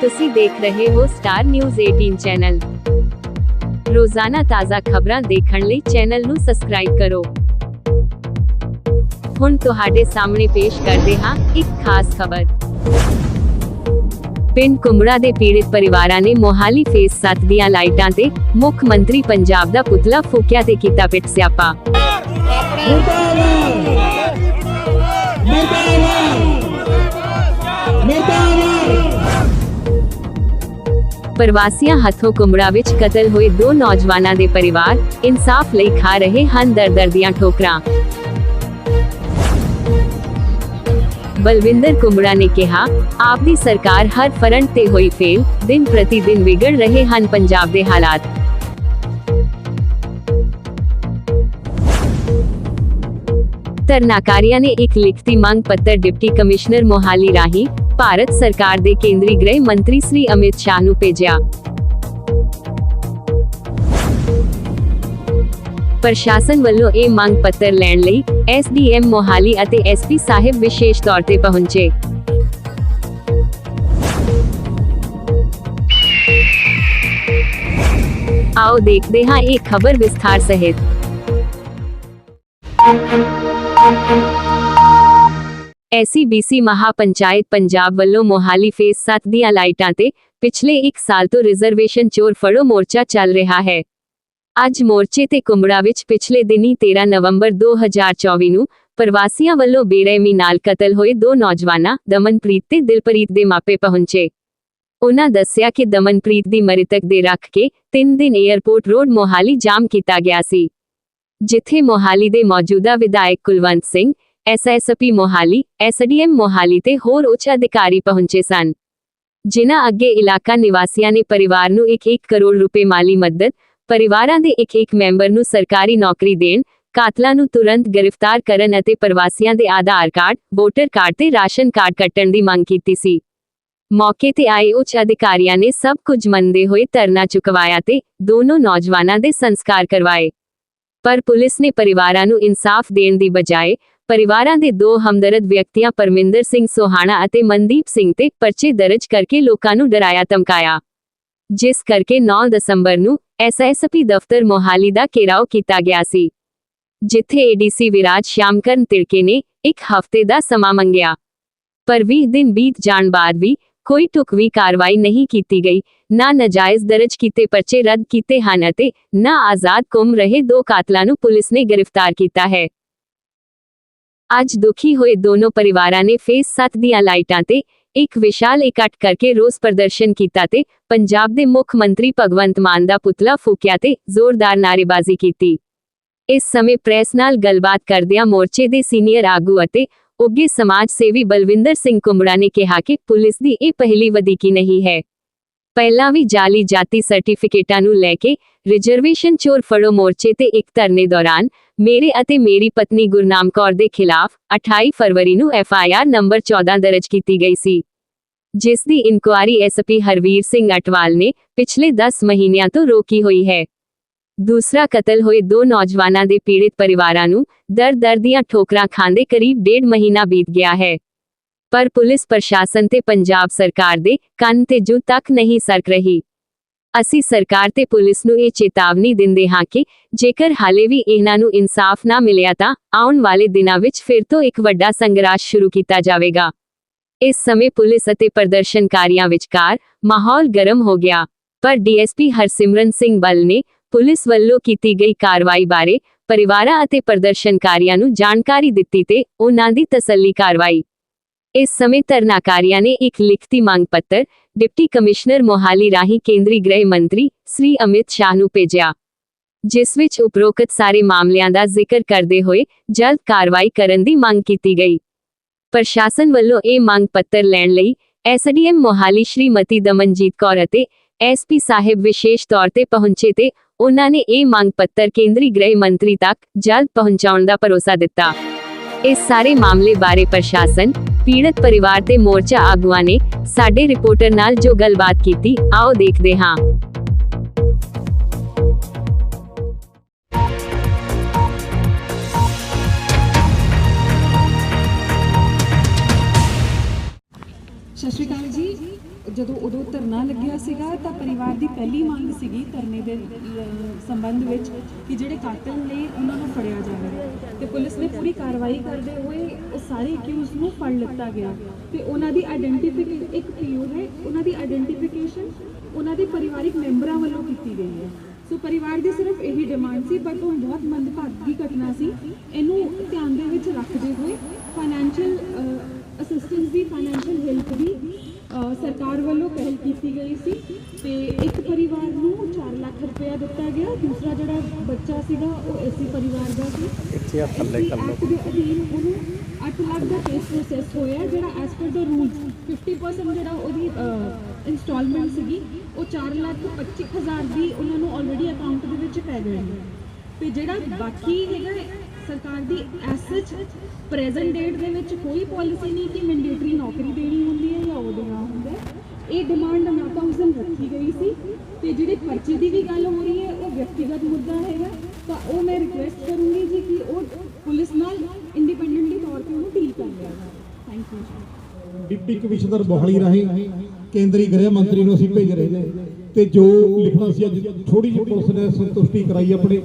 ਤੁਸੀਂ ਦੇਖ ਰਹੇ ਹੋ ਸਟਾਰ ਨਿਊਜ਼ 18 ਚੈਨਲ ਰੋਜ਼ਾਨਾ ਤਾਜ਼ਾ ਖਬਰਾਂ ਦੇਖਣ ਲਈ ਚੈਨਲ ਨੂੰ ਸਬਸਕ੍ਰਾਈਬ ਕਰੋ। ਹੁਣ ਤੁਹਾਡੇ ਸਾਹਮਣੇ ਪੇਸ਼ ਕਰਦੇ ਹਾਂ ਇੱਕ ਖਾਸ ਖਬਰ। ਪਿੰਡ ਕੁੰਬੜਾ ਦੇ ਪੀੜਿਤ ਪਰਿਵਾਰਾਂ ਨੇ ਮੋਹਾਲੀ ਫੇਸ 7 ਦੀਆਂ ਲਾਈਟਾਂ ਤੇ ਮੁੱਖ ਮੰਤਰੀ ਪੰਜਾਬ ਦਾ ਪੁਤਲਾ ਫੂਕਿਆ ਤੇ ਕੀਤਾ ਪਿੱਟ ਸਿਆਪਾ। ਪ੍ਰਵਾਸੀਆਂ ਹੱਥੋਂ ਕੁੰਬੜਾ ਵਿੱਚ ਕਤਲ ਹੋਏ ਦੋ ਨੌਜਵਾਨਾਂ ਦੇ ਪਰਿਵਾਰ ਇਨਸਾਫ ਲਈ ਖਾ ਰਹੇ ਹਨ ਦਰ-ਦਰ ਦੀਆਂ ਠੋਕਰਾਂ। ਬਲਵਿੰਦਰ ਕੁਮੜਾ ਨੇ ਕਿਹਾ, ਆਪ ਦੀ ਸਰਕਾਰ ਹਰ ਫਰੰਟ ਤੇ ਹੋਈ ਫੇਲ, ਦਿਨ ਪ੍ਰਤੀ ਦਿਨ ਵਿਗੜ ਰਹੇ ਹਨ ਪੰਜਾਬ ਦੇ ਹਾਲਾਤ। ਧਰਨਾਕਾਰੀਆਂ ਨੇ ਇੱਕ ਲਿਖਤੀ ਮੰਗ ਪੱਤਰ ਡਿਪਟੀ ਕਮਿਸ਼ਨਰ ਮੋਹਾਲੀ ਰਾਹੀਂ ਭਾਰਤ ਸਰਕਾਰ ਦੇ ਕੇਂਦਰੀ ਗ੍ਰਹਿ ਮੰਤਰੀ ਸ੍ਰੀ ਅਮਿਤ ਸ਼ਾਹ ਨੂੰ ਭੇਜਿਆ ਪ੍ਰਸ਼ਾਸਨ ਵੱਲੋਂ ਇਹ ਮੰਗ ਪੱਤਰ ਲੈਣ ਲਈ ਐਸਡੀਐਮ ਮੋਹਾਲੀ ਅਤੇ ਐਸਪੀ ਸਾਹਿਬ ਵਿਸ਼ੇਸ਼ ਤੌਰ ਤੇ ਪਹੁੰਚੇ ਆਓ ਦੇਖਦੇ ਹਾਂ ਇਹ ਖਬਰ ਵਿਸਥਾਰ ਸਹਿਤ ਐਸਸੀਬੀਸੀ ਮਹਾਪੰਚਾਇਤ ਪੰਜਾਬ ਵੱਲੋਂ ਮੋਹਾਲੀ ਫੇਸ 7 ਦੀਆਂ ਲਾਈਟਾਂ ਤੇ ਪਿਛਲੇ 1 ਸਾਲ ਤੋਂ ਰਿਜ਼ਰਵੇਸ਼ਨ ਚੋਰ ਫੜੋ ਮੋਰਚਾ ਚੱਲ ਰਿਹਾ ਹੈ। ਅੱਜ ਮੋਰਚੇ ਤੇ ਕੁੰਬੜਾ ਵਿੱਚ ਪਿਛਲੇ ਦਿਨੀ 13 ਨਵੰਬਰ 2024 ਨੂੰ ਪ੍ਰਵਾਸੀਆਂ ਵੱਲੋਂ ਬੇਰਹਿਮੀ ਨਾਲ ਕਤਲ ਹੋਏ ਦੋ ਨੌਜਵਾਨਾਂ ਦਮਨਪ੍ਰੀਤ ਤੇ ਦਿਲਪ੍ਰੀਤ ਦੇ ਮਾਪੇ ਪਹੁੰਚੇ। ਉਹਨਾਂ ਦੱਸਿਆ ਕਿ ਦਮਨਪ੍ਰੀਤ ਦੀ ਮ੍ਰਿਤਕ ਦੇ ਰੱਖ ਕੇ 3 ਦਿਨ 에ਅਰਪੋਰਟ ਰੋਡ ਮੋਹਾਲੀ ਜਾਮ ਕੀਤਾ ਗਿਆ ਸੀ। ਜਿੱਥੇ ਮੋਹਾਲੀ ਦੇ ਮੌਜੂਦਾ ਵਿਧਾਇਕ ਕੁਲਵੰਤ ਸਿੰਘ ਐਸਐਸਪੀ ਮੋਹਾਲੀ ਐਸਡੀਐਮ ਮੋਹਾਲੀ ਤੇ ਹੋਰ ਉੱਚ ਅਧਿਕਾਰੀ ਪਹੁੰਚੇ ਸਨ, ਜਿਨ੍ਹਾਂ ਅੱਗੇ ਇਲਾਕਾ ਨਿਵਾਸੀਆਂ ਨੇ ਪਰਿਵਾਰ ਨੂੰ 1-1 ਕਰੋੜ ਰੁਪਏ ਮਾਲੀ ਮਦਦ, ਪਰਿਵਾਰਾਂ ਦੇ ਇੱਕ ਇੱਕ ਮੈਂਬਰ ਨੂੰ ਸਰਕਾਰੀ ਨੌਕਰੀ ਦੇਣ, ਕਾਤਲਾਂ ਨੂੰ ਤੁਰੰਤ ਗ੍ਰਿਫਤਾਰ ਕਰਨ ਅਤੇ ਪ੍ਰਵਾਸੀਆਂ ਦੇ ਆਧਾਰ ਕਾਰਡ, ਵੋਟਰ ਕਾਰਡ ਤੇ ਰਾਸ਼ਨ ਕਾਰਡ ਕੱਟਣ ਦੀ ਮੰਗ ਕੀਤੀ ਸੀ। ਮੌਕੇ ਤੇ ਆਏ ਉੱਚ ਅਧਿਕਾਰੀਆਂ ਨੇ ਸਭ ਕੁਝ ਮੰਨਦੇ ਹੋਏ ਧਰਨਾ ਚੁਕਵਾਇਆ ਤੇ ਦੋਨੋਂ ਨੌਜਵਾਨਾਂ ਦੇ ਸੰਸਕਾਰ ਕਰਵਾਏ। ਪਰ ਪੁਲਿਸ ਨੇ ਪਰਿਵਾਰਾਂ ਨੂੰ ਇਨਸਾਫ ਦੇਣ ਦੀ ਬਜਾਏ ਪਰਿਵਾਰਾਂ ਦੇ ਦੋ ਹਮਦਰਦ ਵਿਅਕਤੀਆਂ ਪਰਮਿੰਦਰ ਸਿੰਘ ਸੋਹਾਣਾ ਅਤੇ ਮਨਦੀਪ ਸਿੰਘ ਤੇ ਪਰਚੇ ਦਰਜ ਕਰਕੇ ਲੋਕਾਂ ਨੂੰ ਡਰਾਇਆ ਧਮਕਾਇਆ। ਜਿਸ ਕਰਕੇ 9 ਦਸੰਬਰ ਨੂੰ ਐਸਐਸਪੀ ਦਫ਼ਤਰ ਮੋਹਾਲੀ ਦਾ ਘੇਰਾਓ ਕੀਤਾ ਗਿਆ ਸੀ। ਜਿੱਥੇ ਏਡੀਸੀ ਵਿਰਾਜ ਸ਼ਾਮਕਰਨ ਤਿੜਕੇ ਨੇ ਇੱਕ ਹਫ਼ਤੇ ਦਾ ਸਮਾਂ ਮੰਗਿਆ। ਪਰ 20 ਦਿਨ ਬੀਤ ਜਾਣ ਬਾਅਦ ਵੀ ਕੋਈ ਟੁਕਵੀ ਕਾਰਵਾਈ ਨਹੀਂ ਕੀਤੀ ਗਈ, ਨਾ ਨਜਾਇਜ਼ ਦਰਜ ਕੀਤੇ ਪਰਚੇ ਰੱਦ ਕੀਤੇ ਹਨ ਅਤੇ ਨਾ ਆਜ਼ਾਦ ਘੁੰਮ ਰਹੇ ਦੋ ਕਾਤਲਾਂ ਨੂੰ ਪੁਲਿਸ ਨੇ ਗ੍ਰਿਫਤਾਰ ਕੀਤਾ ਹੈ। ਅੱਜ ਦੁਖੀ ਹੋਏ ਦੋਨੋਂ ਪਰਿਵਾਰਾਂ ਨੇ ਫੇਸ 7 ਦੀਆਂ ਲਾਈਟਾਂ ਤੇ ਇੱਕ ਵਿਸ਼ਾਲ ਇਕੱਠ ਕਰਕੇ ਰੋਸ ਪ੍ਰਦਰਸ਼ਨ ਕੀਤਾ ਤੇ ਪੰਜਾਬ ਦੇ ਮੁੱਖ ਮੰਤਰੀ ਭਗਵੰਤ ਮਾਨ ਦਾ ਪੁਤਲਾ ਫੂਕਿਆ ਤੇ ਜ਼ੋਰਦਾਰ ਨਾਅਰੇਬਾਜ਼ੀ ਕੀਤੀ। ਇਸ ਸਮੇਂ ਪ੍ਰੈਸ ਨਾਲ ਗੱਲਬਾਤ ਕਰਦਿਆਂ ਮੋਰਚੇ ਦੇ ਸੀਨੀਅਰ ਆਗੂ ਅਤੇ ਉੱਘੇ ਸਮਾਜ ਸੇਵੀ ਬਲਵਿੰਦਰ ਸਿੰਘ ਕੁੰਬੜਾ ਨੇ ਕਿਹਾ ਕਿ ਪੁਲਿਸ ਦੀ ਇਹ ਪਹਿਲੀ ਵਧੀਕੀ ਨਹੀਂ ਹੈ। ਪਹਿਲਾਂ ਵੀ ਜਾਲੀ ਜਾਤੀ ਸਰਟੀਫਿਕੇਟਾਂ ਨੂੰ ਲੈ ਕੇ ਰਿਜ਼ਰਵੇਸ਼ਨ ਚੋਰ ਫੜੋ ਮੋਰਚੇ ਤੇ ਇੱਕ ਧਰਨੇ ਦੌਰਾਨ ਮੇਰੇ ਅਤੇ ਮੇਰੀ ਪਤਨੀ ਗੁਰਨਾਮ ਕੌਰ ਦੇ ਖਿਲਾਫ 28 ਫਰਵਰੀ ਨੂੰ ਐਫ ਆਈ ਆਰ ਨੰਬਰ 14 ਦਰਜ ਕੀਤੀ ਗਈ ਸੀ। ਜਿਸ ਦੀ ਇਨਕੁਆਰੀ ਐਸਪੀ ਹਰਵੀਰ ਸਿੰਘ ਅਟਵਾਲ ਨੇ ਪਿਛਲੇ 10 ਮਹੀਨਿਆਂ ਤੋਂ ਰੋਕੀ ਹੋਈ ਹੈ। ਦੂਸਰਾ ਕਤਲ ਹੋਏ ਦੋ ਨੌਜਵਾਨਾਂ ਦੇ ਪੀੜਿਤ ਪਰਿਵਾਰਾਂ ਨੂੰ ਦਰ-ਦਰ ਦੀਆਂ ਠੋਕਰਾਂ ਖਾਂਦੇ ਕਰੀਬ ਡੇਢ ਮਹੀਨਾ ਬੀਤ ਗਿਆ ਹੈ। ਪਰ ਪੁਲਿਸ ਪ੍ਰਸ਼ਾਸਨ ਤੇ ਪੰਜਾਬ ਸਰਕਾਰ ਦੇ ਕੰਨ ਤੇ ਜੂ ਤੱਕ ਨਹੀਂ ਸਰਕ ਰਹੀ। ਅਸੀਂ ਸਰਕਾਰ ਤੇ ਪੁਲਿਸ ਨੂੰ ਇਹ ਚੇਤਾਵਨੀ ਦਿੰਦੇ ਹਾਂ ਕਿ ਜੇਕਰ ਹਾਲੇ ਵੀ ਇਹਨਾਂ ਨੂੰ ਇਨਸਾਫ ਨਾ ਮਿਲਿਆ ਤਾਂ ਆਉਣ ਵਾਲੇ ਦਿਨਾਂ ਵਿੱਚ ਫਿਰ ਤੋਂ ਇੱਕ ਵੱਡਾ ਸੰਘਰਸ਼ ਸ਼ੁਰੂ ਕੀਤਾ ਜਾਵੇਗਾ। ਇਸ ਸਮੇਂ ਪੁਲਿਸ ਅਤੇ ਪ੍ਰਦਰਸ਼ਨਕਾਰੀਆਂ ਵਿਚਕਾਰ ਮਾਹੌਲ ਗਰਮ ਹੋ ਗਿਆ, ਪਰ ਡੀਐਸਪੀ ਹਰਸਿਮਰਨ ਸਿੰਘ ਬਲ ਨੇ ਪੁਲਿਸ ਵੱਲੋਂ ਕੀਤੀ ਗਈ ਕਾਰਵਾਈ ਬਾਰੇ ਪਰਿਵਾਰਾਂ ਅਤੇ ਪ੍ਰਦਰਸ਼ਨਕਾਰੀਆਂ ਨੂੰ ਜਾਣਕਾਰੀ ਦਿੱਤੀ ਤੇ ਉਹਨਾਂ ਦੀ ਤਸੱਲੀ ਕਾਰਵਾਈ ਇਸ ਸਮੇਂ ਧਰਨਾਕਾਰੀਆਂ ਨੇ ਇੱਕ ਲਿਖਤੀ ਮੰਗ ਪੱਤਰ ਡਿਪਟੀ ਕਮਿਸ਼ਨਰ ਮੋਹਾਲੀ ਰਾਹੀਂ ਕੇਂਦਰੀ ਗ੍ਰਹਿ ਮੰਤਰੀ ਸ੍ਰੀ ਅਮਿਤ ਸ਼ਾਹ ਨੂੰ ਭੇਜਿਆ, ਜਿਸ ਵਿੱਚ ਉਪਰੋਕਤ ਸਾਰੇ ਮਾਮਲਿਆਂ ਦਾ ਜ਼ਿਕਰ ਕਰਦੇ ਹੋਏ ਜਲਦ ਕਾਰਵਾਈ ਕਰਨ ਦੀ ਮੰਗ ਕੀਤੀ ਗਈ। ਪ੍ਰਸ਼ਾਸਨ ਵੱਲੋਂ ਇਹ ਮੰਗ ਪੱਤਰ ਲੈਣ ਲਈ ਐਸਡੀਐਮ ਮੋਹਾਲੀ ਸ਼੍ਰੀਮਤੀ ਦਮਨਜੀਤ ਕੌਰ ਅਤੇ ਐਸਪੀ ਸਾਹਿਬ ਵਿਸ਼ੇਸ਼ ਤੌਰ ਤੇ ਪਹੁੰਚੇ ਤੇ ਉਹਨਾਂ ਨੇ ਇਹ ਮੰਗ ਪੱਤਰ ਕੇਂਦਰੀ ਗ੍ਰਹਿ ਮੰਤਰੀ ਤੱਕ ਜਲਦ ਪਹੁੰਚਾਉਣ ਦਾ ਭਰੋਸਾ ਦਿੱਤਾ। ਇਸ ਸਾਰੇ ਮਾਮਲੇ ਬਾਰੇ ਪ੍ਰਸ਼ਾਸਨ ਪੀੜਤ ਪਰਿਵਾਰ ਤੇ ਮੋਰਚਾ ਆਗੂਆਂ ਨੇ ਸਾਡੇ ਰਿਪੋਰਟਰ ਨਾਲ ਜੋ ਗੱਲਬਾਤ ਕੀਤੀ, ਆਓ ਦੇਖਦੇ ਹਾਂ। ਜਦੋਂ ਉਦੋਂ ਧਰਨਾ ਲੱਗਿਆ ਸੀਗਾ, ਤਾਂ ਪਰਿਵਾਰ ਦੀ ਪਹਿਲੀ ਮੰਗ ਸੀਗੀ ਧਰਨੇ ਦੇ ਸੰਬੰਧ ਵਿੱਚ ਕਿ ਜਿਹੜੇ ਕਾਤਲ ਨੇ ਉਹਨਾਂ ਨੂੰ ਫੜਿਆ ਜਾਵੇ। ਤੇ ਪੁਲਿਸ ਨੇ ਪੂਰੀ ਕਾਰਵਾਈ ਕਰਦੇ ਹੋਏ ਉਹ ਸਾਰੇ ਅਕਿਊਜ਼ ਨੂੰ ਫੜ ਲਿੱਤਾ ਗਿਆ। ਤੇ ਉਹਨਾਂ ਦੀ ਆਇਡੈਂਟੀਫਿਕੇਸ਼ਨ ਇੱਕ ਪੀਓ ਹੈ, ਉਹਨਾਂ ਦੀ ਆਇਡੈਂਟੀਫਿਕੇਸ਼ਨ ਉਹਨਾਂ ਦੇ ਪਰਿਵਾਰਿਕ ਮੈਂਬਰਾਂ ਵੱਲੋਂ ਕੀਤੀ ਗਈ ਹੈ। ਸੋ ਪਰਿਵਾਰ ਦੀ ਸਿਰਫ ਇਹੀ ਡਿਮਾਂਡ ਸੀ, ਬਟ ਉਹ ਬਹੁਤ ਮੰਦਭਾਗੀ ਘਟਨਾ ਸੀ। ਇਹਨੂੰ ਧਿਆਨ ਦੇ ਵਿੱਚ ਰੱਖਦੇ ਹੋਏ ਫਾਈਨੈਂਸ਼ੀਅਲ ਅਸਿਸਟੈਂਸ ਦੀ ਫਾਈਨੈਂਸ਼ੀਅਲ ਹੈਲਪ ਦੀ ਸਰਕਾਰ ਵੱਲੋਂ ਪਹਿਲ ਕੀਤੀ ਗਈ ਸੀ ਤੇ ਇੱਕ ਪਰਿਵਾਰ ਨੂੰ 4 ਲੱਖ ਰੁਪਇਆ ਦਿੱਤਾ ਗਿਆ। ਦੂਸਰਾ ਜਿਹੜਾ ਬੱਚਾ ਸੀਗਾ ਉਹ ਐਸੀ ਪਰਿਵਾਰ ਦਾ ਸੀ। ਇੱਥੇ ਆ ਥੱਲੇ ਕਰ ਲਓ। ਦੇ ਅਧੀਨ ਉਹਨੂੰ 8 ਲੱਖ ਦਾ ਕੇਸ ਪ੍ਰੋਸੈਸ ਹੋਇਆ ਜਿਹੜਾ ਐਸ ਪਰ ਦਾ ਰੂਲਸ 50% ਜਿਹੜਾ ਉਹਦੀ ਇਨਸਟਾਲਮੈਂਟ ਸੀਗੀ ਉਹ 4 ਲੱਖ 25 ਹਜ਼ਾਰ ਦੀ ਉਹਨਾਂ ਨੂੰ ਆਲਰੇਡੀ ਅਕਾਊਂਟ ਦੇ ਵਿੱਚ ਪੈ ਗਈ। ਤੇ ਜਿਹੜਾ ਬਾਕੀ ਹੈਗਾ ਸਰਕਾਰ ਦੀ ਐਸਚ ਪ੍ਰੈਜ਼ੈਂਟ ਡੇਟ ਦੇ ਵਿੱਚ ਕੋਈ ਪਾਲਿਸੀ ਨਹੀਂ ਕਿ ਮੈਂਡੇਟਰੀ ਨੌਕਰੀ ਦੇਣੀ ਹੁੰਦੀ ਹੈ ਜਾਂ ਉਹ ਦੇਣਾ ਹੁੰਦਾ ਇਹ ਡਿਮਾਂਡ ਨਾ ਤਾਂ ਉਸ ਦਿਨ ਰੱਖੀ ਗਈ ਸੀ ਤੇ ਜਿਹੜੇ ਪਰਚੇ ਦੀ ਵੀ ਗੱਲ ਹੋ ਰਹੀ ਹੈ, ਉਹ ਵਿਅਕਤੀਗਤ ਮੁੱਦਾ ਹੈਗਾ। ਤਾਂ ਉਹ ਮੈਂ ਰਿਕੁਐਸਟ ਕਰੂੰਗੀ ਜੀ ਕਿ ਉਹ ਪੁਲਿਸ ਨਾਲ ਇੰਡੀਪੈਂਡੈਂਟਲੀ ਤੌਰ ਤੇ ਉਹਨੂੰ ਡੀਲ ਕਰ ਲਿਆ thank you deputy commissioner Mohali ਰਾਹੀਂ ਕੇਂਦਰੀ ਗ੍ਰਹਿ ਮੰਤਰੀ ਨੂੰ ਅਸੀਂ ਭੇਜ ਰਹੇ ਨੇ। ਤੇ ਜੋ ਲਿਖਣਾ ਸੀ ਅੱਜ ਥੋੜੀ ਜਿਹੀ ਪੁਲਿਸ ਨੇ ਸੰਤੁਸ਼ਟੀ ਕਰਾਈ ਆਪਣੇ,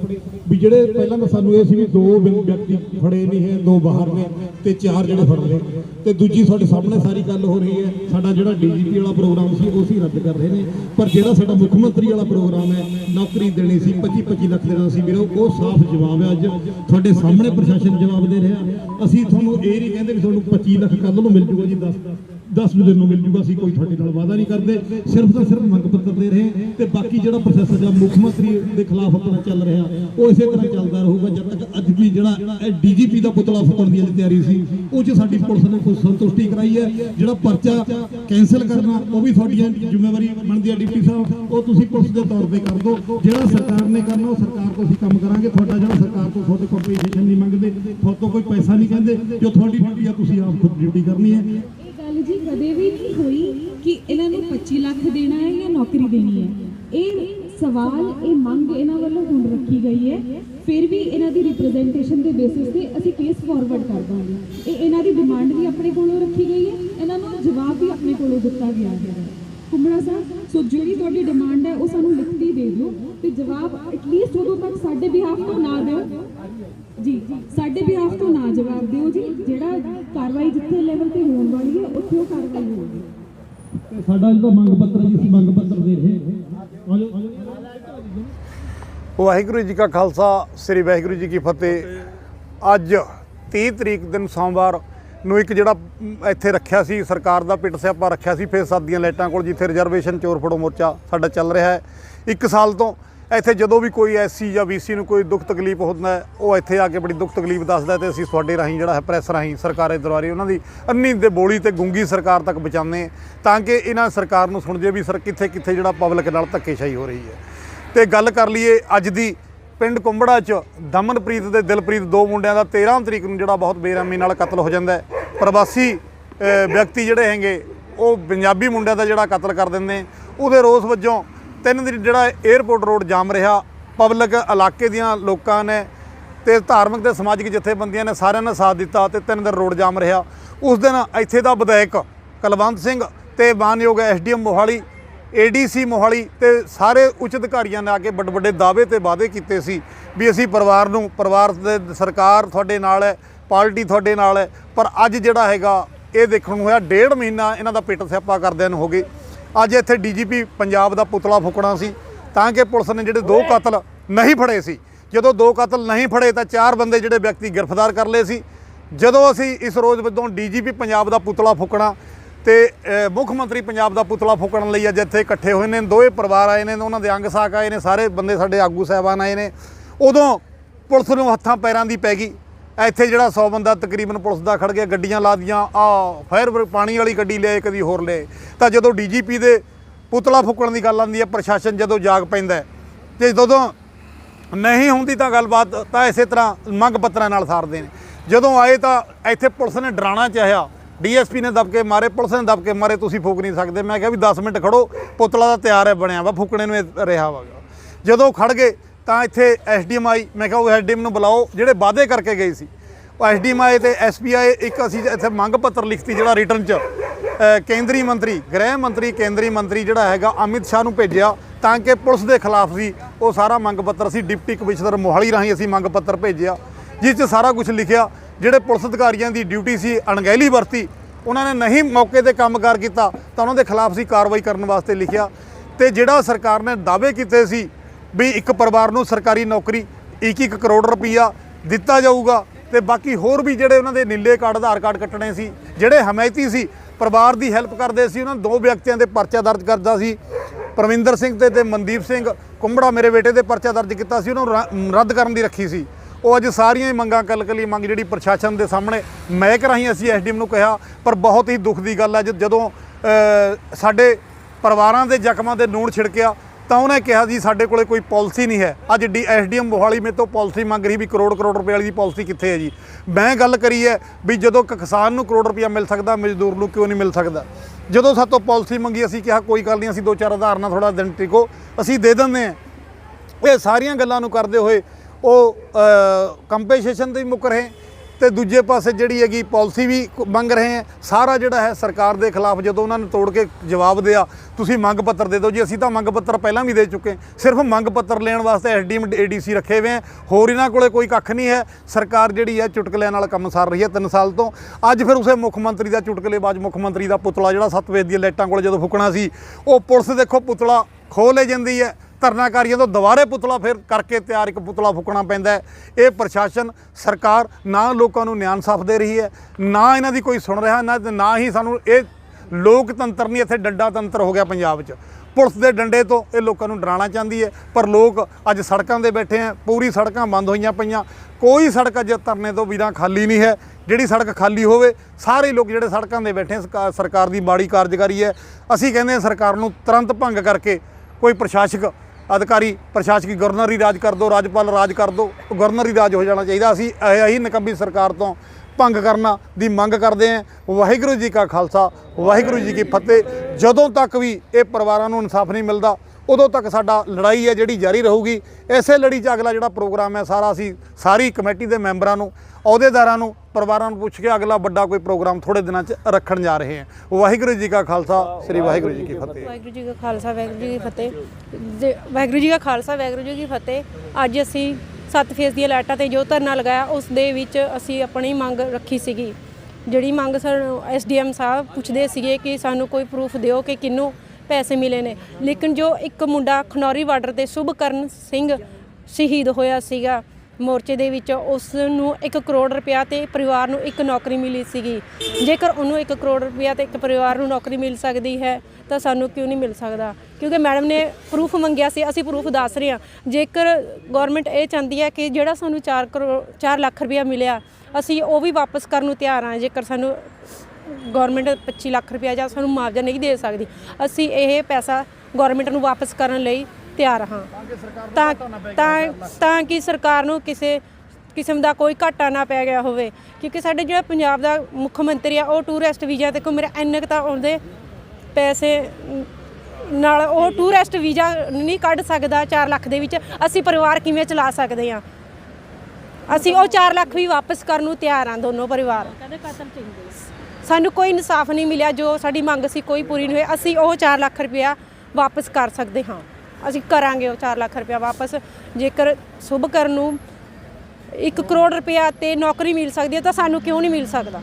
ਵੀ ਜਿਹੜੇ ਪਹਿਲਾਂ ਤਾਂ ਸਾਨੂੰ ਇਹ ਸੀ ਵੀ ਦੋ ਵਿਅਕਤੀ ਫੜੇ ਨਹੀਂ ਹੈ, ਦੋ ਬਾਹਰ ਨੇ ਤੇ ਚਾਰ ਜਿਹੜੇ ਫੜ ਲਏ। ਤੇ ਦੂਜੀ ਤੁਹਾਡੇ ਸਾਹਮਣੇ ਸਾਰੀ ਗੱਲ ਹੋ ਰਹੀ ਹੈ, ਸਾਡਾ ਜਿਹੜਾ ਡੀਜੀਪੀ ਵਾਲਾ ਪ੍ਰੋਗਰਾਮ ਸੀ, ਉਹ ਸੀ ਰੱਦ ਕਰ ਰਹੇ ਨੇ। ਪਰ ਜਿਹੜਾ ਸਾਡਾ ਮੁੱਖ ਮੰਤਰੀ ਵਾਲਾ ਪ੍ਰੋਗਰਾਮ ਹੈ, ਨੌਕਰੀ ਦੇਣੀ ਸੀ 25 25 ਲੱਖ ਦੇਣਾ ਸੀ ਵੀਰੋ, ਉਹ ਸਾਫ਼ ਜਵਾਬ ਹੈ ਅੱਜ। ਤੁਹਾਡੇ ਸਾਹਮਣੇ ਪ੍ਰਸ਼ਾਸਨ ਜਵਾਬ ਦੇ ਰਿਹਾ। ਅਸੀਂ ਤੁਹਾਨੂੰ ਇਹ ਨਹੀਂ ਕਹਿੰਦੇ ਵੀ ਤੁਹਾਨੂੰ 25 ਲੱਖ ਕੱਲ ਨੂੰ ਮਿਲ ਜੂਗਾ ਜੀ 10 10 ਦਿਨ ਨੂੰ ਮਿਲ ਜੂਗਾ, ਅਸੀਂ ਕੋਈ ਤੁਹਾਡੇ ਨਾਲ ਵਾਅਦਾ ਨਹੀਂ ਕਰਦੇ। ਸਿਰਫ ਤਾਂ ਸਿਰਫ ਮੰਗ ਪੱਤਰ ਦੇ ਰਹੇ ਹਾਂ ਤੇ ਬਾਕੀ ਜਿਹੜਾ ਪ੍ਰੋਸੈਸ ਹੈ ਮੁੱਖ ਮੰਤਰੀ ਦੇ ਖਿਲਾਫ ਆਪਣਾ ਚੱਲ ਰਿਹਾ, ਉਹ ਇਸੇ ਤਰ੍ਹਾਂ ਚੱਲਦਾ ਰਹੂਗਾ, ਜਦ ਤੱਕ ਅੱਜ ਵੀ ਜਿਹੜਾ ਇਹ ਡੀਜੀਪੀ ਦਾ ਪੁਤਲਾ ਫੁੱਟਣ ਦੀ ਤਿਆਰੀ ਸੀ, ਉਹ 'ਚ ਸਾਡੀ ਪੁਲਿਸ ਨੇ ਕੋਈ ਸੰਤੁਸ਼ਟੀ ਕਰਾਈ ਹੈ। ਜਿਹੜਾ ਪਰਚਾ ਕੈਨਸਲ ਕਰਨਾ, ਉਹ ਵੀ ਤੁਹਾਡੀਆਂ ਜ਼ਿੰਮੇਵਾਰੀ ਬਣਦੀ ਹੈ ਡਿਪਟੀ ਸਾਹਿਬ। ਉਹ ਤੁਸੀਂ ਪੁਲਿਸ ਦੇ ਤੌਰ ਤੇ ਕਰ ਦਿਓ। ਜਿਹੜਾ ਸਰਕਾਰ ਨੇ ਕਰਨਾ, ਉਹ ਸਰਕਾਰ ਤੋਂ ਅਸੀਂ ਕੰਮ ਕਰਾਂਗੇ। ਤੁਹਾਡਾ ਜਿਹੜਾ ਸਰਕਾਰ ਤੋਂ ਤੁਹਾਡੇ ਕੰਪਨਸੇਸ਼ਨ ਨਹੀਂ ਮੰਗਦੇ, ਤੁਹਾਡੇ ਤੋਂ ਕੋਈ ਪੈਸਾ ਨਹੀਂ ਕਹਿੰਦੇ। ਜੋ ਤੁਹਾਡੀ ਡਿਊਟੀ ਆ, ਤੁਸੀਂ ਆਪ ਖੁਦ ਡਿਊਟੀ ਕਰਨੀ ਹੈ। ਜੀ, ਕਦੇ ਵੀ ਨਹੀਂ ਹੋਈ ਕਿ ਇਹਨਾਂ ਨੂੰ 25 ਲੱਖ ਦੇਣਾ ਹੈ ਜਾਂ ਨੌਕਰੀ ਦੇਣੀ ਹੈ। ਇਹ ਸਵਾਲ, ਇਹ ਮੰਗ ਇਹਨਾਂ ਵੱਲੋਂ ਹੁਣ ਰੱਖੀ ਗਈ ਹੈ। ਫਿਰ ਵੀ ਇਹਨਾਂ ਦੀ ਰਿਪਰੈਜ਼ੈਂਟੇਸ਼ਨ ਦੇ ਬੇਸਿਸ ਤੇ ਅਸੀਂ ਕੇਸ ਫਾਰਵਰਡ ਕਰ ਦਾਂਗੇ। ਇਹ ਇਹਨਾਂ ਦੀ ਡਿਮਾਂਡ ਵੀ ਆਪਣੇ ਕੋਲੋਂ ਰੱਖੀ ਗਈ ਹੈ। ਇਹਨਾਂ ਨੂੰ ਜਵਾਬ ਵੀ ਆਪਣੇ ਕੋਲੋਂ ਦਿੱਤਾ ਗਿਆ ਹੈ। ਕੁਮੜਾ ਸਾਹਿਬ ਸੋ ਜਿਹੜੀ ਤੁਹਾਡੀ ਡਿਮਾਂਡ ਹੈ ਉਹ ਸਾਨੂੰ ਲਿਖਤੀ ਦੇ ਦਿਓ। ਤੇ ਜਵਾਬ ਐਟਲੀਸਟ ਉਦੋਂ ਤੱਕ ਸਾਡੇ ਬਿਹਾਫ ਤੋਂ ਨਾ ਦਿਓ। ਜੀ ਸਾਡੇ ਬਿਹਾਫ ਤੋਂ ਨਾ ਜਵਾਬ ਦਿਓ ਜੀ। ਜਿਹੜਾ ਕਾਰਵਾਈ ਜਿੱਥੇ ਲੈਵਲ ਤੇ ਹੋਣ ਵਾਲੀ ਹੈ ਉੱਥੇ ਉਹ ਕਾਰਵਾਈ ਹੋਊਗੀ। ਤੇ ਸਾਡਾ ਜਿਹੜਾ ਮੰਗ ਪੱਤਰ ਹੈ ਜੀ ਅਸੀਂ ਮੰਗ ਪੱਤਰ ਦੇ ਰਹੇ ਆਜੋ। ਵਾਹਿਗੁਰੂ ਜੀ ਕਾ ਖਾਲਸਾ ਸ੍ਰੀ ਵਾਹਿਗੁਰੂ ਜੀ ਕੀ ਫਤਿਹ। ਅੱਜ 30 ਤਰੀਕ ਦਿਨ ਸੋਮਵਾਰ ਨੂੰ ਇੱਕ ਜਿਹੜਾ ਇੱਥੇ ਰੱਖਿਆ ਸੀ, ਸਰਕਾਰ ਦਾ ਪਿੱਟ ਸਿਆਪਾ ਰੱਖਿਆ ਸੀ ਫੇਸ ਸਾਦੀਆਂ ਲਾਈਟਾਂ ਕੋਲ ਜਿੱਥੇ ਰਿਜ਼ਰਵੇਸ਼ਨ ਚੋਰ ਫੜੋ ਮੋਰਚਾ ਸਾਡਾ ਚੱਲ ਰਿਹਾ ਹੈ। ਇੱਕ ਸਾਲ ਤੋਂ ਇੱਥੇ ਜਦੋਂ ਵੀ ਕੋਈ ਐਸਸੀ ਜਾਂ ਬੀਸੀ ਨੂੰ ਕੋਈ ਦੁੱਖ ਤਕਲੀਫ ਹੁੰਦਾ ਉਹ ਇੱਥੇ ਆ ਕੇ ਬੜੀ ਦੁੱਖ ਤਕਲੀਫ ਦੱਸਦਾ ਹੈ ਤੇ ਅਸੀਂ ਤੁਹਾਡੇ ਰਾਹੀਂ ਜਿਹੜਾ ਹੈ ਪ੍ਰੈਸ ਰਾਹੀਂ, ਸਰਕਾਰੇ ਦਰਬਾਰੀ ਉਹਨਾਂ ਦੀ ਅੰਨੀ ਦੇ ਬੋਲੀ ਤੇ ਗੁੰਗੀ ਸਰਕਾਰ ਤੱਕ ਪਹੁੰਚਾਉਂਦੇ ਹਾਂ ਤਾਂ ਕਿ ਇਹਨਾਂ ਸਰਕਾਰ ਨੂੰ ਸੁਣ ਜੇ ਵੀ ਸਰ ਕਿੱਥੇ ਕਿੱਥੇ ਜਿਹੜਾ ਪਬਲਿਕ ਨਾਲ ਧੱਕੇਸ਼ਾਹੀ ਹੋ ਰਹੀ ਹੈ। ਤੇ ਗੱਲ ਕਰ ਲਈਏ ਅੱਜ ਦੀ ਪਿੰਡ ਕੁੰਬੜਾ 'ਚ ਦਮਨਪ੍ਰੀਤ ਤੇ ਦਿਲਪ੍ਰੀਤ ਦੋ ਮੁੰਡਿਆਂ ਦਾ 13 ਤਰੀਕ ਨੂੰ ਜਿਹੜਾ ਬਹੁਤ ਬੇਰਹਿਮੀ ਨਾਲ ਕਤਲ ਹੋ ਜਾਂਦਾ ਹੈ। ਪ੍ਰਵਾਸੀ ਵਿਅਕਤੀ ਜਿਹੜੇ ਹੈਗੇ, ਉਹ ਪੰਜਾਬੀ ਮੁੰਡਿਆਂ ਦਾ ਜਿਹੜਾ ਕਤਲ ਕਰ ਦਿੰਦੇ ਉਹਦੇ ਰੋਸ ਵਜੋਂ ਤਿੰਨ ਦਿਨ ਜਿਹੜਾ 에ਅਰਪੋਰਟ ਰੋਡ ਜਾਮ ਰਿਹਾ। ਪਬਲਿਕ ਇਲਾਕੇ ਦੀਆਂ ਲੋਕਾਂ ਨੇ ਤੇ ਧਾਰਮਿਕ ਤੇ ਸਮਾਜਿਕ ਜਥੇਬੰਦੀਆਂ ਨੇ ਸਾਰਿਆਂ ਨੇ ਸਾਥ ਦਿੱਤਾ ਤੇ ਤਿੰਨ ਦਿਨ ਰੋਡ ਜਾਮ ਰਿਹਾ। ਉਸ ਦਿਨ ਇੱਥੇ ਦਾ ਵਿਧਾਇਕ ਕੁਲਵੰਤ ਸਿੰਘ ਤੇ ਮਾਨਯੋਗ ਐਸਡੀਐਮ ਮੋਹਾਲੀ ਏਡੀਸੀ ਮੋਹਾਲੀ ਤੇ ਸਾਰੇ ਉੱਚ ਅਧਿਕਾਰੀਆਂ ਨੇ ਆ ਕੇ ਵੱਡੇ ਵੱਡੇ ਦਾਅਵੇ ਤੇ ਵਾਅਦੇ ਕੀਤੇ ਸੀ ਵੀ ਅਸੀਂ ਪਰਿਵਾਰ ਨੂੰ, ਪਰਿਵਾਰ ਦੇ ਸਰਕਾਰ ਤੁਹਾਡੇ ਨਾਲ ਹੈ ਪਾਰਟੀ ਤੁਹਾਡੇ ਨਾਲ ਹੈ। ਪਰ ਅੱਜ ਜਿਹੜਾ ਹੈਗਾ, ਇਹ ਦੇਖਣ ਨੂੰ ਹੋਇਆ, ਡੇਢ ਮਹੀਨਾ ਇਹਨਾਂ ਦਾ ਪਿੱਟ ਸਿਆਪਾ ਕਰਦਿਆਂ ਨੂੰ ਹੋ ਗਏ। ਅੱਜ ਇੱਥੇ ਡੀਜੀਪੀ ਪੰਜਾਬ ਦਾ ਪੁਤਲਾ ਫੁਕਣਾ ਸੀ, ਤਾਂ ਕਿ ਪੁਲਿਸ ਨੇ ਜਿਹੜੇ ਦੋ ਕਤਲ ਨਹੀਂ ਫੜੇ ਸੀ, ਜਦੋਂ ਦੋ ਕਤਲ ਨਹੀਂ ਫੜੇ ਤਾਂ ਚਾਰ ਬੰਦੇ ਜਿਹੜੇ ਵਿਅਕਤੀ ਗ੍ਰਿਫਤਾਰ ਕਰ ਲਏ ਸੀ। ਜਦੋਂ ਅਸੀਂ ਇਸ ਰੋਜ਼ ਵਜੋਂ ਡੀਜੀਪੀ ਪੰਜਾਬ ਦਾ ਪੁਤਲਾ ਫੁਕਣਾ ਤੇ ਮੁੱਖ ਮੰਤਰੀ ਪੰਜਾਬ ਦਾ ਪੁਤਲਾ ਫੂਕਣ ਲਈ ਅੱਜ ਇੱਥੇ ਇਕੱਠੇ ਹੋਏ ਨੇ, ਦੋਵੇਂ ਪਰਿਵਾਰ ਆਏ ਨੇ, ਉਹਨਾਂ ਦੇ ਅੰਗ ਸਾਕ ਆਏ ਨੇ, ਸਾਰੇ ਬੰਦੇ ਸਾਡੇ ਆਗੂ ਸਾਹਿਬਾਨ ਆਏ ਨੇ। ਉਦੋਂ ਪੁਲਿਸ ਨੂੰ ਹੱਥਾਂ ਪੈਰਾਂ ਦੀ ਪੈ ਗਈ। ਇੱਥੇ ਜਿਹੜਾ 100 ਬੰਦਾ ਤਕਰੀਬਨ ਪੁਲਿਸ ਦਾ ਖੜ ਗਿਆ ਗੱਡੀਆਂ ਲਾ ਦੀਆਂ ਆ ਫਾਇਰ ਪਾਣੀ ਵਾਲੀ ਗੱਡੀ ਲਿਆਏ ਕਦੀ ਹੋਰ ਲਿਆਏ ਤਾਂ ਜਦੋਂ ਡੀਜੀਪੀ ਦੇ ਪੁਤਲਾ ਫੂਕਣ ਦੀ ਗੱਲ ਆਉਂਦੀ ਹੈ ਪ੍ਰਸ਼ਾਸਨ ਜਦੋਂ ਜਾਗ ਪੈਂਦਾ ਹੈ, ਤੇ ਜਦੋਂ ਨਹੀਂ ਹੁੰਦੀ ਤਾਂ ਗੱਲਬਾਤ ਤਾਂ ਇਸੇ ਤਰ੍ਹਾਂ ਮੰਗ ਪੱਤਰਾਂ ਨਾਲ ਸਾਰਦੇ ਨੇ। ਜਦੋਂ ਆਏ ਤਾਂ ਇੱਥੇ ਪੁਲਿਸ ਨੇ ਡਰਾਣਾ ਚਾਹਿਆ। ਡੀਐਸਪੀ ਨੇ ਦਬਕੇ ਮਾਰੇ ਪੁਲਿਸ ਨੇ ਦਬਕੇ ਮਾਰੇ ਤੁਸੀਂ ਫੂਕ ਨਹੀਂ ਸਕਦੇ। ਮੈਂ ਕਿਹਾ ਵੀ 10 ਮਿੰਟ ਖੜੋ ਪੁਤਲਾ ਦਾ ਤਿਆਰ ਹੈ ਬਣਿਆ ਵਾ ਫੂਕਣੇ ਨੂੰ ਇਹ ਰਿਹਾ ਵਾ। ਜਦੋਂ ਖੜ ਗਏ ਤਾਂ ਇੱਥੇ ਐਸਡੀਐਮ ਆਈ ਮੈਂ ਕਿਹਾ ਉਹ ਐਸਡੀਐਮ ਨੂੰ ਬੁਲਾਓ, ਜਿਹੜੇ ਵਾਅਦੇ ਕਰਕੇ ਗਏ ਸੀ। ਐਸਡੀਐਮ ਆਏ ਤੇ ਐਸਪੀ ਆਏ ਇੱਕ ਅਸੀਂ ਇੱਥੇ ਮੰਗ ਪੱਤਰ ਲਿਖਤੀ ਜਿਹੜਾ ਰਿਟਰਨ ਚ ਕੇਂਦਰੀ ਮੰਤਰੀ, ਗ੍ਰਹਿ ਮੰਤਰੀ, ਕੇਂਦਰੀ ਮੰਤਰੀ ਜਿਹੜਾ ਹੈਗਾ, ਅਮਿਤ ਸ਼ਾਹ ਨੂੰ ਭੇਜਿਆ, ਤਾਂ ਕਿ ਪੁਲਿਸ ਦੇ ਖਿਲਾਫ ਸੀ ਉਹ ਸਾਰਾ ਮੰਗ ਪੱਤਰ ਅਸੀਂ ਡਿਪਟੀ ਕਮਿਸ਼ਨਰ ਮੋਹਾਲੀ ਰਾਹੀਂ ਅਸੀਂ ਮੰਗ ਪੱਤਰ ਭੇਜਿਆ, ਜਿਸ 'ਚ ਸਾਰਾ ਕੁਝ ਲਿਖਿਆ, ਜਿਹੜੇ ਪੁਲਿਸ ਅਧਿਕਾਰੀਆਂ ਦੀ ਡਿਊਟੀ ਸੀ, ਅਣਗਹਿਲੀ ਵਰਤੀ, ਉਹਨਾਂ ਨੇ ਨਹੀਂ ਮੌਕੇ ਤੇ ਕੰਮਕਾਰ ਕੀਤਾ, ਤਾਂ ਉਹਨਾਂ ਦੇ ਖਿਲਾਫ ਸੀ ਕਾਰਵਾਈ ਕਰਨ ਵਾਸਤੇ ਲਿਖਿਆ, ਤੇ ਜਿਹੜਾ ਸਰਕਾਰ ਨੇ ਦਾਅਵੇ ਕੀਤੇ ਸੀ ਵੀ ਇੱਕ ਪਰਿਵਾਰ ਨੂੰ ਸਰਕਾਰੀ ਨੌਕਰੀ 1-1 ਕਰੋੜ ਰੁਪਈਆ ਦਿੱਤਾ ਜਾਊਗਾ ਤੇ ਬਾਕੀ ਹੋਰ ਵੀ ਜਿਹੜੇ ਉਹਨਾਂ ਦੇ ਨੀਲੇ ਕਾਰਡ, ਆਧਾਰ ਕਾਰਡ ਕੱਟਣੇ ਸੀ, ਜਿਹੜੇ ਹਮਾਇਤੀ ਸੀ, ਪਰਿਵਾਰ ਦੀ ਹੈਲਪ ਕਰਦੇ ਸੀ, ਉਹਨਾਂ ਦੋ ਵਿਅਕਤੀਆਂ ਦੇ ਪਰਚਾ ਦਰਜ ਕਰਦਾ ਸੀ। ਪਰਵਿੰਦਰ ਸਿੰਘ ਤੇ ਤੇ ਮਨਦੀਪ ਸਿੰਘ, ਕੁੰਬੜਾ ਮੇਰੇ ਬੇਟੇ ਦੇ ਪਰਚਾ ਦਰਜ ਕੀਤਾ ਸੀ, ਉਹਨੂੰ ਰ- ਰੱਦ ਕਰਨ ਦੀ ਰੱਖੀ ਸੀ। ਉਹ ਅੱਜ ਸਾਰੀਆਂ ਹੀ ਮੰਗਾਂ ਕੱਲ ਕੱਲੀ ਮੰਗ ਜਿਹੜੀ ਪ੍ਰਸ਼ਾਸਨ ਦੇ ਸਾਹਮਣੇ ਮਹਿਕ ਰਾਹੀਂ ਅਸੀਂ ਐਸਡੀਐਮ ਨੂੰ ਕਿਹਾ, ਪਰ ਬਹੁਤ ਹੀ ਦੁੱਖ ਦੀ ਗੱਲ ਹੈ, ਜਦ- ਜਦੋਂ ਸਾਡੇ ਪਰਿਵਾਰਾਂ ਦੇ ਜ਼ਖਮਾਂ ਦੇ ਨੂਣ ਛਿੜਕਿਆ ਤਾਂ ਉਹਨੇ ਕਿਹਾ ਜੀ, ਸਾਡੇ ਕੋਲੇ ਕੋਈ ਪਾਲਿਸੀ ਨਹੀਂ ਹੈ। ਅੱਜ ਡੀ ਐਸਡੀਐਮ ਮੋਹਾਲੀ ਮੇਰੇ ਤੋਂ ਪਾਲਿਸੀ ਮੰਗ ਰਹੀ ਵੀ ਕਰੋੜ ਕਰੋੜ ਰੁਪਏ ਵਾਲੀ ਦੀ ਪਾਲਿਸੀ ਕਿੱਥੇ ਹੈ ਜੀ? ਮੈਂ ਗੱਲ ਕਰੀ ਹੈ ਵੀ ਜਦੋਂ ਕਿਸਾਨ ਨੂੰ ਕਰੋੜ ਰੁਪਇਆ ਮਿਲ ਸਕਦਾ, ਮਜ਼ਦੂਰ ਨੂੰ ਕਿਉਂ ਨਹੀਂ ਮਿਲ ਸਕਦਾ? ਜਦੋਂ ਸਾਤੋਂ ਪਾਲਿਸੀ ਮੰਗੀ, ਅਸੀਂ ਕਿਹਾ, ਕੋਈ ਗੱਲ ਨਹੀਂ, ਅਸੀਂ ਦੋ ਚਾਰ ਆਧਾਰ ਨਾਲ ਥੋੜਾ ਦਿਨ ਟਿਕੋ, ਅਸੀਂ ਦੇ ਦਿੰਦੇ ਹਾਂ। ਇਹ ਸਾਰੀਆਂ ਗੱਲਾਂ ਨੂੰ ਕਰਦੇ ਹੋਏ ਉਹ ਕੰਪਨਸੇਸ਼ਨ ਤੇ ਵੀ ਮੁੱਕ ਰਹੇ। ਤੇ ਦੂਜੇ ਪਾਸੇ ਜਿਹੜੀ ਹੈਗੀ ਪਾਲਿਸੀ ਵੀ ਮੰਗ ਰਹੇ ਹੈ। ਸਾਰਾ ਜਿਹੜਾ ਹੈ ਸਰਕਾਰ ਦੇ ਖਿਲਾਫ ਜਦੋਂ ਉਹਨਾਂ ਨੇ ਤੋੜ ਕੇ ਜਵਾਬ ਦਿਆ, ਤੁਸੀਂ ਮੰਗ ਪੱਤਰ ਦੇ ਦਿਓ ਜੀ, ਅਸੀਂ ਤਾਂ ਮੰਗ ਪੱਤਰ ਪਹਿਲਾਂ ਵੀ ਦੇ ਚੁੱਕੇ ਸਿਰਫ ਮੰਗ ਪੱਤਰ ਲੈਣ ਵਾਸਤੇ ਐਸਡੀਐਮ, ਏਡੀਸੀ ਰੱਖੇ ਹੋਏ ਹੈ। ਹੋਰ ਇਹਨਾਂ ਕੋਲੇ ਕੋਈ ਕੱਖ ਨਹੀਂ ਹੈ। ਸਰਕਾਰ ਜਿਹੜੀ ਹੈ ਚੁਟਕਲਿਆਂ ਨਾਲ ਕੰਮ ਸਾਰ ਰਹੀ ਹੈ 3 ਸਾਲ ਤੋਂ। ਅੱਜ ਫਿਰ ਉਸੇ ਮੁੱਖ ਮੰਤਰੀ ਦਾ ਚੁਟਕਲੇਬਾਜ਼ ਮੁੱਖ ਮੰਤਰੀ ਦਾ ਪੁਤਲਾ ਜਿਹੜਾ ਸਤਵੇਦ ਦੀਆਂ ਲਾਈਟਾਂ ਕੋਲ ਜਦੋਂ ਫੁਕਣਾ ਸੀ, ਉਹ ਪੁਲਿਸ ਦੇਖੋ ਪੁਤਲਾ ਖੋਹ ਲੈ ਜਾਂਦੀ ਹੈ। ਧਰਨਾਕਾਰੀਆਂ ਤੋਂ ਦੁਬਾਰੇ ਪੁਤਲਾ ਫਿਰ ਕਰਕੇ ਤਿਆਰ ਇੱਕ ਪੁਤਲਾ ਫੁਕਣਾ ਪੈਂਦਾ ਇਹ ਪ੍ਰਸ਼ਾਸਨ, ਸਰਕਾਰ ਨਾ ਲੋਕਾਂ ਨੂੰ ਨਿਆਂ ਇਨਸਾਫ ਦੇ ਰਹੀ ਹੈ, ਨਾ ਇਹਨਾਂ ਦੀ ਕੋਈ ਸੁਣ ਰਿਹਾ, ਨਾ ਨਾ ਹੀ ਸਾਨੂੰ ਇਹ ਲੋਕਤੰਤਰ ਨਹੀਂ, ਇੱਥੇ ਡੰਡਾ ਤੰਤਰ ਹੋ ਗਿਆ ਪੰਜਾਬ 'ਚ। ਪੁਲਿਸ ਦੇ ਡੰਡੇ ਤੋਂ ਇਹ ਲੋਕਾਂ ਨੂੰ ਡਰਾਉਣਾ ਚਾਹੁੰਦੀ ਹੈ, ਪਰ ਲੋਕ ਅੱਜ ਸੜਕਾਂ ਦੇ ਬੈਠੇ ਆ ਪੂਰੀ ਸੜਕਾਂ ਬੰਦ ਹੋਈਆਂ ਪਈਆਂ। ਕੋਈ ਸੜਕ ਅੱਜ ਧਰਨੇ ਤੋਂ ਬਿਨਾਂ ਖਾਲੀ ਨਹੀਂ ਹੈ। ਜਿਹੜੀ ਸੜਕ ਖਾਲੀ ਹੋਵੇ, ਸਾਰੇ ਲੋਕ ਜਿਹੜੇ ਸੜਕਾਂ ਦੇ ਬੈਠੇ ਸਰਕਾਰ ਦੀ ਮਾੜੀ ਕਾਰਜਕਾਰੀ ਹੈ। ਅਸੀਂ ਕਹਿੰਦੇ ਹਾਂ ਸਰਕਾਰ ਨੂੰ ਤੁਰੰਤ ਭੰਗ ਕਰਕੇ ਕੋਈ ਪ੍ਰਸ਼ਾਸਕ ਅਧਿਕਾਰੀ ਪ੍ਰਸ਼ਾਸਕੀ ਗਵਰਨਰ ਹੀ ਰਾਜ ਕਰ ਦੋ, ਰਾਜਪਾਲ ਰਾਜ ਕਰ ਦੋ, ਗਵਰਨਰ ਹੀ ਰਾਜ ਹੋ ਜਾਣਾ ਚਾਹੀਦਾ। ਅਸੀਂ ਇਹ ਹੀ ਨਕੰਬੀ ਸਰਕਾਰ ਤੋਂ ਭੰਗ ਕਰਨਾ ਦੀ ਮੰਗ ਕਰਦੇ ਹਾਂ। ਵਾਹਿਗੁਰੂ ਜੀ ਕਾ ਖਾਲਸਾ, ਵਾਹਿਗੁਰੂ ਜੀ ਕੀ ਫਤਿਹ। ਜਦੋਂ ਤੱਕ ਵੀ ਇਹ ਪਰਿਵਾਰਾਂ ਨੂੰ ਇਨਸਾਫ ਨਹੀਂ ਮਿਲਦਾ ਉਦੋਂ ਤੱਕ ਸਾਡਾ ਲੜਾਈ ਹੈ ਜਿਹੜੀ ਜਾਰੀ ਰਹੂਗੀ। ਇਸੇ ਲੜੀ 'ਚ ਅਗਲਾ ਜਿਹੜਾ ਪ੍ਰੋਗਰਾਮ ਹੈ ਸਾਰਾ ਅਸੀਂ ਸਾਰੀ ਕਮੇਟੀ ਦੇ ਮੈਂਬਰਾਂ ਨੂੰ ਅਹੁਦੇਦਾਰਾਂ ਨੂੰ ਪਰਿਵਾਰਾਂ ਨੂੰ ਪੁੱਛ ਕੇ ਅਗਲਾ ਵੱਡਾ ਕੋਈ ਪ੍ਰੋਗਰਾਮ ਥੋੜੇ ਦਿਨਾਂ 'ਚ ਰੱਖਣ ਜਾ ਰਹੇ ਹਾਂ। ਵਾਹਿਗੁਰੂ ਜੀ ਕਾ ਖਾਲਸਾ ਸ੍ਰੀ ਵਾਹਿਗੁਰੂ ਜੀ ਕੀ ਫਤਿਹ। ਵਾਹਿਗੁਰੂ ਜੀ ਕਾ ਖਾਲਸਾ ਵਾਹਿਗੁਰੂ ਜੀ ਕੀ ਫਤਿਹ। ਜੇ- ਵਾਹਿਗੁਰੂ ਜੀ ਕਾ ਖਾਲਸਾ ਵਾਹਿਗੁਰੂ ਜੀ ਕੀ ਫਤਿਹ। ਅੱਜ ਅਸੀਂ 7 ਫੇਸ ਦੀਆਂ ਲਾਈਟਾਂ ਤੇ ਜੋ ਧਰਨਾ ਲਗਾਇਆ ਉਸ ਦੇ ਵਿੱਚ ਅਸੀਂ ਆਪਣੀ ਮੰਗ ਰੱਖੀ ਸੀਗੀ। ਜਿਹੜੀ ਮੰਗ ਸਾਨੂੰ ਐਸਡੀਐਮ ਸਾਹਿਬ ਪੁੱਛਦੇ ਸੀਗੇ ਕਿ ਸਾਨੂੰ ਕੋਈ ਪ੍ਰੂਫ ਦਿਓ ਕਿ ਕਿੰਨੂੰ ਪੈਸੇ ਮਿਲੇ ਨੇ। ਲੇਕਿਨ ਜੋ ਇੱਕ ਮੁੰਡਾ ਖਨੌਰੀ ਬਾਰਡਰ ਤੇ ਸ਼ੁਭਕਰਨ ਸਿੰਘ ਸ਼ਹੀਦ ਹੋਇਆ ਸੀਗਾ ਮੋਰਚੇ ਦੇ ਵਿੱਚ ਉਸ ਨੂੰ 1 ਕਰੋੜ ਰੁਪਇਆ ਤੇ ਪਰਿਵਾਰ ਨੂੰ ਇੱਕ ਨੌਕਰੀ ਮਿਲੀ ਸੀਗੀ। ਜੇਕਰ ਉਹਨੂੰ 1 ਕਰੋੜ ਰੁਪਇਆ ਤੇ ਇੱਕ ਪਰਿਵਾਰ ਨੂੰ ਨੌਕਰੀ ਮਿਲ ਸਕਦੀ ਹੈ, ਤਾਂ ਸਾਨੂੰ ਕਿਉਂ ਨਹੀਂ ਮਿਲ ਸਕਦਾ? ਕਿਉਂਕਿ ਮੈਡਮ ਨੇ ਪ੍ਰੂਫ ਮੰਗਿਆ ਸੀ, ਅਸੀਂ ਪ੍ਰੂਫ ਦੱਸ ਰਹੇ ਹਾਂ। ਜੇਕਰ ਗਵਰਨਮੈਂਟ ਇਹ ਚਾਹੁੰਦੀ ਹੈ ਕਿ ਜਿਹੜਾ ਸਾਨੂੰ 4 ਕਰੋੜ 4 ਲੱਖ ਰੁਪਇਆ ਮਿਲਿਆ, ਅਸੀਂ ਉਹ ਵੀ ਵਾਪਸ ਕਰਨ ਨੂੰ ਤਿਆਰ ਹਾਂ। ਜੇਕਰ ਸਾਨੂੰ ਗਵਰਨਮੈਂਟ 25 ਲੱਖ ਰੁਪਇਆ ਜਾਂ ਸਾਨੂੰ ਮੁਆਵਜ਼ਾ ਨਹੀਂ ਦੇ ਸਕਦੀ ਅਸੀਂ ਇਹ ਪੈਸਾ ਗਵਰਨਮੈਂਟ ਨੂੰ ਵਾਪਸ ਕਰਨ ਲਈ ਤਿਆਰ ਹਾਂ। ਤਾਂ ਤਾਂ ਤਾਂ ਕਿ ਸਰਕਾਰ ਨੂੰ ਕਿਸੇ ਕਿਸਮ ਦਾ ਕੋਈ ਘਾਟਾ ਨਾ ਪੈ ਗਿਆ ਹੋਵੇ ਕਿਉਂਕਿ ਸਾਡੇ ਜਿਹੜਾ ਪੰਜਾਬ ਦਾ ਮੁੱਖ ਮੰਤਰੀ ਆ ਉਹ ਟੂਰਿਸਟ ਵੀਜ਼ਾ ਤੇ ਘੁੰਮ ਰਿਹਾ ਇੰਨੇ ਕੁ ਤਾਂ ਉਹਦੇ ਪੈਸੇ ਨਾਲ ਉਹ ਟੂਰਿਸਟ ਵੀਜ਼ਾ ਨਹੀਂ ਕੱਢ ਸਕਦਾ 4 ਲੱਖ ਦੇ ਵਿੱਚ ਅਸੀਂ ਪਰਿਵਾਰ ਕਿਵੇਂ ਚਲਾ ਸਕਦੇ ਹਾਂ? ਅਸੀਂ ਉਹ 4 ਲੱਖ ਵੀ ਵਾਪਸ ਕਰਨ ਨੂੰ ਤਿਆਰ ਹਾਂ ਦੋਨੋਂ ਪਰਿਵਾਰ। ਸਾਨੂੰ ਕੋਈ ਇਨਸਾਫ ਨਹੀਂ ਮਿਲਿਆ, ਜੋ ਸਾਡੀ ਮੰਗ ਸੀ ਕੋਈ ਪੂਰੀ ਨਹੀਂ ਹੋਈ। ਅਸੀਂ ਉਹ 4 ਲੱਖ ਰੁਪਇਆ ਵਾਪਸ ਕਰ ਸਕਦੇ ਹਾਂ। ਅਸੀਂ ਕਰਾਂਗੇ ਉਹ 4 ਲੱਖ ਰੁਪਇਆ ਵਾਪਸ। ਜੇਕਰ ਸ਼ੁਭ ਕਰਨ ਨੂੰ 1 ਕਰੋੜ ਰੁਪਇਆ ਤੇ ਨੌਕਰੀ ਮਿਲ ਸਕਦੀ ਹੈ, ਤਾਂ ਸਾਨੂੰ ਕਿਉਂ ਨਹੀਂ ਮਿਲ ਸਕਦਾ?